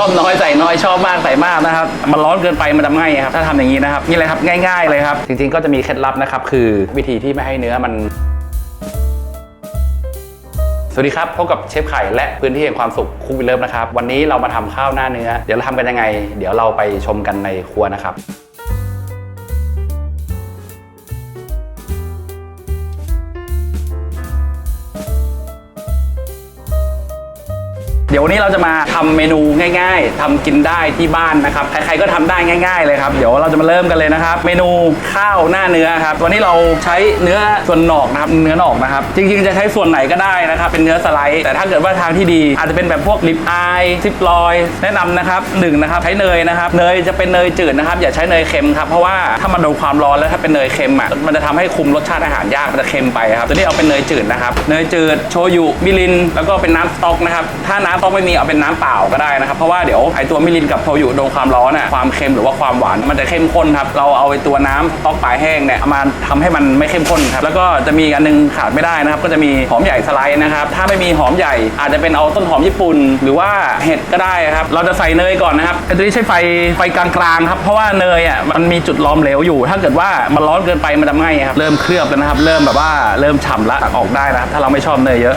ชอบน้อยใส่น้อยชอบมากใส่มากนะครับ มันร้อนเกินไปมันจะไหม้ครับถ้าทำอย่างนี้นะครับนี่เลยครับง่าย ๆ เลยครับ จริงๆก็จะมีเคล็ดลับนะครับคือวิธีที่ไม่ให้เนื้อมันสวัสดีครับพบกับเชฟไข่และพื้นที่แห่งความสุขคุกวิเลิฟนะครับ วันนี้เรามาทำข้าวหน้าเนื้อ เดี๋ยวเราทำกันยังไง เดี๋ยวเราไปชมกันในครัวนะครับ ดี๋ยววันนี้เราจะมาทำเมนูง่าย ๆทำกินได้ที่บ้านนะครับใครๆก็ทำได้ง่าย ๆ เลยครับเดี๋ยวเราจะมาเริ่มกันเลยนะครับ เมนูข้าวหน้าเนื้อครับวันนี้เราใช้เนื้อส่วนหนอกนะครับเนื้อหนอกนะครับ จริงๆจะใช้ส่วนไหนก็ได้นะครับ เป็นเนื้อสไลด์แต่ถ้าเกิดว่าทางที่ดี อาจจะเป็นแบบพวกลิปอายซิปลอย แนะนำนะครับหนึ่งนะครับใช้เนยนะครับเนยจะเป็นเนยจืดนะครับอย่าใช้เนยเค็มครับเพราะว่าถ้ามันโดนความร้อนแล้วถ้าเป็นเนยเค็มอะมันจะทำให้คุมรสชาติอาหารยากมันจะเค็มไปครับตัวนี้เอาเป็นเนยจืดนะครับเนยจืดโชยุมิริน แล้วก็เป็นน้ำสต๊อกนะครับถ้าน้ำตอกไม่มีเอาเป็นน้ำเปล่าก็ได้นะครับเพราะว่าเดี๋ยวไอตัวมิรินกับโชยุโดนความร้อนอะความเค็มหรือว่าความหวานมันจะเข้มข้นครับเราเอาไอตัวน้ำต๊อกปลายแห้งเนี่ยเอามาทำให้มันไม่เข้มข้นครับแล้วก็จะมีอันหนึงขาดไม่ได้นะครับก็จะมีหอมใหญ่สไลด์นะครับถ้าไม่มีหอมใหญ่อาจจะเป็นเอาต้นหอมญี่ปุ่น หรือว่าเห็ดก็ได้ครับเราจะใส่เนยก่อนนะครับไอตัวนี้ใช้ไฟไฟกลางๆครับเพราะว่าเนยอะมันมีจุดล้อมเหลวอยู่ ถ้าเกิดว่ามันร้อนเกินไปมันจะไหม้ครับเริ่มเคลือบแล้วนะครับ เริ่มแบบว่าเริ่มฉ่ำละออกได้นะครับถ้าเราไม่ชอบเนยเยอะ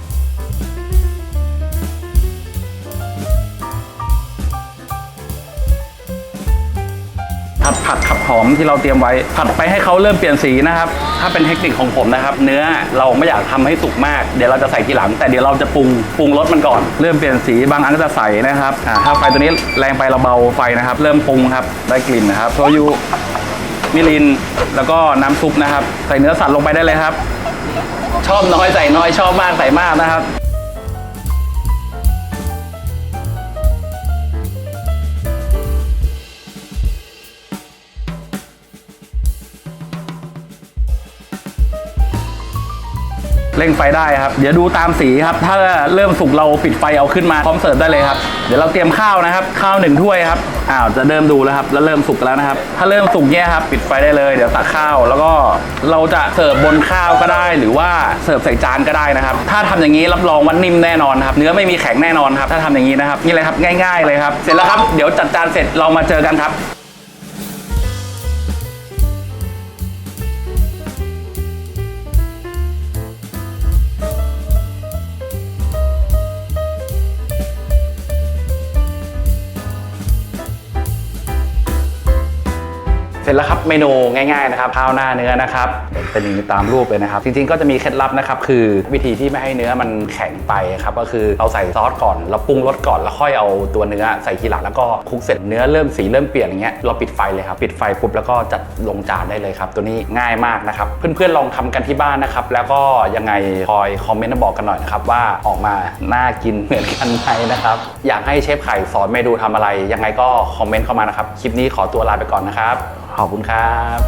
ผัดผักขับหอมที่เราเตรียมไว้ ผัดไปให้เขาเริ่มเปลี่ยนสีนะครับ ถ้าเป็นเทคนิคของผมนะครับ เนื้อเราไม่อยากทำให้สุกมาก เดี๋ยวเราจะใส่ทีหลัง แต่เดี๋ยวเราจะปรุงปรุงรสมันก่อน เริ่มเปลี่ยนสีบางอันก็จะใสนะครับอ่าถ้าไฟตัวนี้แรงไปเราเบาไฟนะครับ เริ่มปรุงครับได้กลิ่นนะครับโชยุมิรินแล้วก็น้ำซุปนะครับ ใส่เนื้อสัตว์ลงไปได้เลยครับ ชอบน้อยใส่น้อยชอบมากใส่มากนะครับ เร่งไฟได้ครับ เดี๋ยวดูตามสีครับ ถ้าเริ่มสุกเราปิดไฟเอาขึ้นมาพร้อมเสิร์ฟได้เลยครับ เดี๋ยวเราเตรียมข้าวนะครับ ข้าวหนึ่งถ้วยครับ อ้าวจะเริ่มดูแล้วครับ แล้วเริ่มสุกแล้วนะครับ ถ้าเริ่มสุกเนี่ยครับปิดไฟได้เลย เดี๋ยวตักข้าว แล้วก็เราจะเสิร์ฟบนข้าวก็ได้ หรือว่าเสิร์ฟใส่จานก็ได้นะครับ ถ้าทำอย่างนี้รับรองว่านิ่มแน่นอนครับ เนื้อไม่มีแข็งแน่นอนครับ ถ้าทำอย่างนี้นะครับ นี่เลยครับ ง่าย ๆเลยครับ เสร็จแล้วครับ เดี๋ยวจัดจานเสร็จเรามาเจอกันครับ ร็จแล้วครับเมนูง่ายๆนะครับข้าวหน้าเนื้อนะครับเป็นอย่างนี้ตามรูปเลยนะครับ จริงๆก็จะมีเคล็ดลับนะครับคือวิธีที่ไม่ให้เนื้อมันแข็งไปครับก็คือเราใส่ซอสก่อนเราปรุงรสก่อนแล้วค่อยเอาตัวเนื้อใส่ทีหลังแล้วก็คลุกเสร็จเนื้อเริ่มสีเริ่มเปลี่ยนอย่างเงี้ยเราปิดไฟเลยครับปิดไฟปุ๊บแล้วก็จัดลงจานได้เลยครับ ตัวนี้ง่ายมากนะครับ เพื่อนๆลองทำกันที่บ้านนะครับแล้วก็ยังไงคอยคอมเมนต์มาบอกกันหน่อยนะครับว่าออกมาน่ากินเหมือนกันไหมนะครับอยากให้เชฟไข่สอนเมนูทำอะไร ยังไงก็คอมเมนต์เข้ามานะครับคลิปนี้ขอตัวลาไปก่อนนะครับขอบคุณครับ